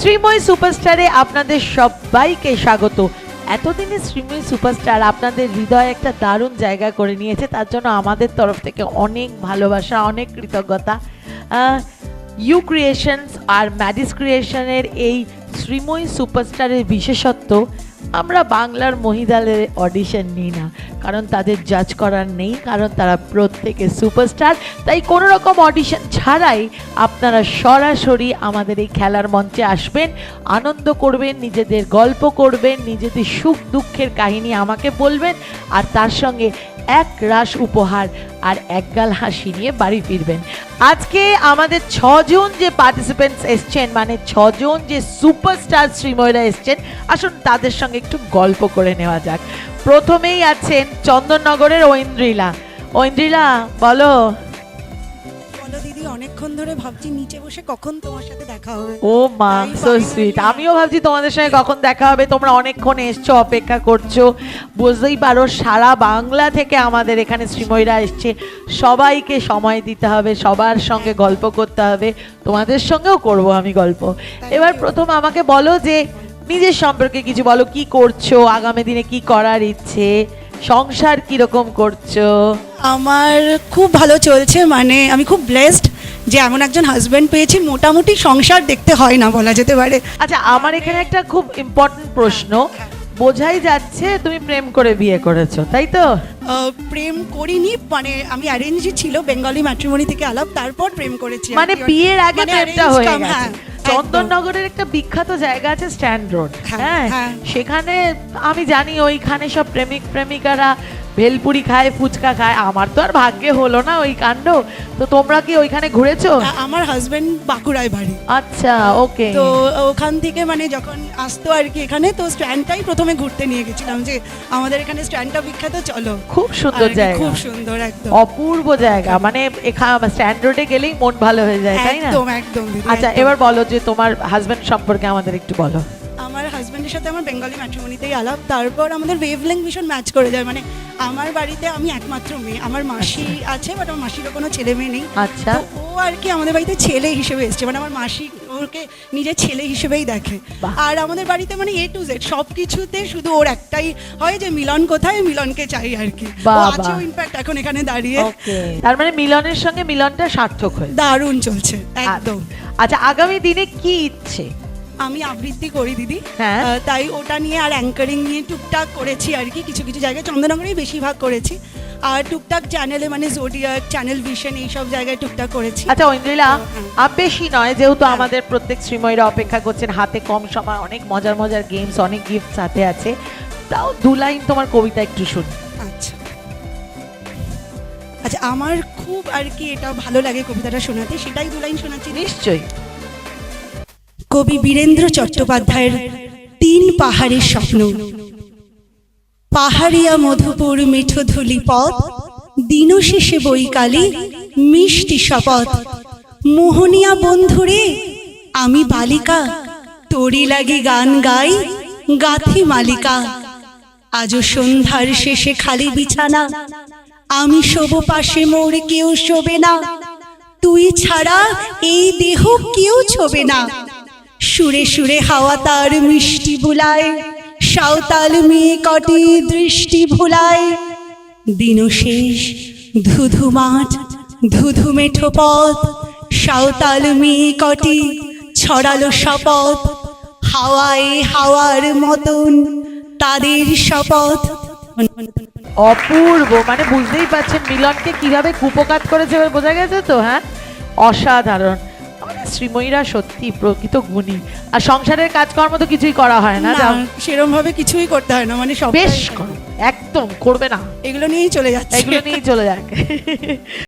শ্রীময় সুপারস্টারে আপনাদের সবাইকে স্বাগত। এতদিনে শ্রীময় সুপারস্টার আপনাদের হৃদয়ে একটা দারুণ জায়গা করে নিয়েছে, তার জন্য আমাদের তরফ থেকে অনেক ভালোবাসা, অনেক কৃতজ্ঞতা। ইউ ক্রিয়েশনস আর ম্যাডিস ক্রিয়েশনের এই শ্রীময় সুপারস্টারের বিশেষত্ব, আমরা বাংলার মহিদালের অডিশন নিই না। কারণ তাদের জাজ করার নেই, কারণ তারা প্রত্যেকে সুপারস্টার তাই কোনো রকম অডিশন ছাড়াই আপনারা সরাসরি আমাদের এই খেলার মঞ্চে আসবেন, আনন্দ করবেন, নিজেদের গল্প করবেন, নিজেদের সুখ দুঃখের কাহিনী আমাকে বলবেন, আর তার সঙ্গে এক রাস উপহার আর একগাল হাসি নিয়ে বাড়ি ফিরবেন। আজকে আমাদের ছজন যে পার্টিসিপেন্টস এসছেন মানে ছজন যে সুপারস্টার শ্রীময়রা এসছেন, আসুন তাদের সঙ্গে একটু গল্প করে নেওয়া যাক। প্রথমেই আছেন চন্দননগরের ঐন্দ্রিলা। ঐন্দ্রিলা বলো। বলো দিদি অনেকক্ষণ ধরে ভাবছি নিচে বসে কখন তোমার সাথে দেখা হবে। ও মা সো সুইট আমিও ভাবছি তোমাদের সঙ্গে কখন দেখা হবে তোমরা অনেকক্ষণ এসছো অপেক্ষা করছ। বুঝতেই পারো সারা বাংলা থেকে আমাদের এখানে শ্রীময়রা এসছে। সবাইকে সময় দিতে হবে সবার সঙ্গে গল্প করতে হবে। তোমাদের সঙ্গেও করব আমি গল্প। এবার প্রথম আমাকে বলো যে নিজের সম্পর্কে কিছু বলো কি করছ আগামী দিনে কি করার ইচ্ছে সংসার কীরকম করছ? আমার খুব ভালো চলছে মানে আমি খুব ব্লেসড যে এমন একজন হাজব্যান্ড পেয়েছি মোটামুটি সংসার দেখতে হয় না বলা যেতে পারে। আচ্ছা আমার এখানে একটা খুব ইম্পর্টেন্ট প্রশ্ন। বোঝাই যাচ্ছে তুমি প্রেম করে বিয়ে করেছ তাই তো? প্রেম করিনি মানে আমি অ্যারেঞ্জই ছিল বেঙ্গলি ম্যাট্রিমনি থেকে আলাপ তারপর প্রেম করেছি। মানে বিয়ের আগে মানে প্রেমটা হয়ে গেছে। হ্যাঁ, চন্দননগরের একটা বিখ্যাত জায়গা আছে স্ট্যান্ড রোড হ্যাঁ, হ্যাঁ হ্যাঁ। সেখানে আমি জানি ওইখানে সব প্রেমিক প্রেমিকারা ভেলপুরি খায় ফুচকা খায় আমার তো আর ভাগ্যে হলো না ওই কাণ্ড। তো তোমরা কি ওইখানে ঘুরেছো? আমার হাজব্যান্ড বাঁকুড়ায় বাড়ি। আচ্ছা ওকে তো ওখান থেকে মানে যখন আসতো আর কি এখানে তো স্ট্যান্ডটাই প্রথমে ঘুরতে নিয়ে গেছিলাম যে আমাদের এখানে স্ট্যান্ডটা বিখ্যাত চলো। খুব সুন্দর জায়গা। খুব সুন্দর একদম। অপূর্ব জায়গা। মানে এখানে স্ট্যান্ড রোডে গেলেই মন ভালো হয়ে যায় তাই না? একদম একদম আচ্ছা এবার বলো যে তোমার হাজবেন্ড সম্পর্কে আমাদের একটু বলো। হাজব্যান্ডের সাথে আমার বেঙ্গলি ম্যাট্রিমনিতেই আলাপ তারপর আমাদের ওয়েভলেং ভীষণ ম্যাচ করে যায়। মানে আমার বাড়িতে আমি একমাত্র মেয়ে আমার মাসি আছে বাট আমার মাসিরও কোনো ছেলে মেয়ে নেই। আচ্ছা। ও আর কি আমাদের বাড়িতে ছেলে হিসেবে এসছে। মানে আমার মাসি ওকে নিজের ছেলে হিসেবেই দেখে। আর আমাদের বাড়িতে মানে এ টু জেড সব কিছুতে শুধু ওর একটাই হয় যে মিলন কোথায় মিলনকে চাই আর কি। আছে ইনফ্যাক্ট এখন এখানে দাঁড়িয়ে। তার মানে মিলনের সঙ্গে মিলনটা সার্থক হয় দারুণ চলছে একদম। আচ্ছা আগামী দিনে কি ইচ্ছে? আমি আবৃত্তি করি দিদি। হ্যাঁ। আহ, তাই ওটা নিয়ে আর অ্যাঙ্কারিং নিয়ে টুকটাক করেছি আর কি কিছু কিছু জায়গায়। চন্দননগরেই বেশিরভাগ করেছি। আর টুকটাক চ্যানেলে মানে জোডিয়াক চ্যানেল ভিশন এইসব জায়গায় টুকটাক করেছি। আচ্ছা ঐন্দ্রিলা হ্যাঁ। আর বেশি নয় যেহেতু হ্যাঁ। আমাদের প্রত্যেক শ্রীময়ীরা অপেক্ষা করছেন হাতে কম সময় অনেক মজার মজার গেমস অনেক গিফট সাথে আছে। তাও দু লাইন তোমার কবিতা একটু শুনি। আচ্ছা। আচ্ছা আমার খুব আর কি এটা ভালো লাগে কবিতাটা শোনাতে সেটাই দু লাইন শোনাচ্ছি। নিশ্চয়ই। কবি বীরেন্দ্র চট্টোপাধ্যায়ের তিন পাহাড়ের স্বপ্ন। পাহাড়িয়া মধুপুর মিঠো ধুলি পথ দিন শেষে বৈকালে মিষ্টি শপথ। মোহনিয়া বন্ধুরে, আমি বালিকা, তোরি লাগি গান গাই গাথি মালিকা। আজও সন্ধ্যার শেষে খালি বিছানা, আমি শোব পাশে মোর কেউ শোবে না। তুই ছাড়া এই দেহ কেউ ছোবে না। সুরে সুরে হাওয়া তার মিষ্টি বুলায় সাঁওতাল মেয়ে কটি দৃষ্টি ভুলায়। দিন শেষ, ধুধু মাঠ, ধুধু মেঠো পথ, সাঁওতাল মেয়ে কটি ছড়ালো শপথ। হাওয়ায় হাওয়ার মতন তাদের শপথ। অপূর্ব মানে বুঝতেই পারছেন মিলনকে কীভাবে কুপকাত করেছে বোঝা গেছে তো হ্যাঁ? অসাধারণ। শ্রীময়ীরা সত্যি প্রকৃত গুণী। আর সংসারের কাজকর্ম তো কিছুই করা হয় না সেরকম ভাবে কিছুই করতে হয় না মানে সব বেশ একদম করবে না। এগুলো নিয়েই চলে যাচ্ছে। এগুলো নিয়েই চলে যাক।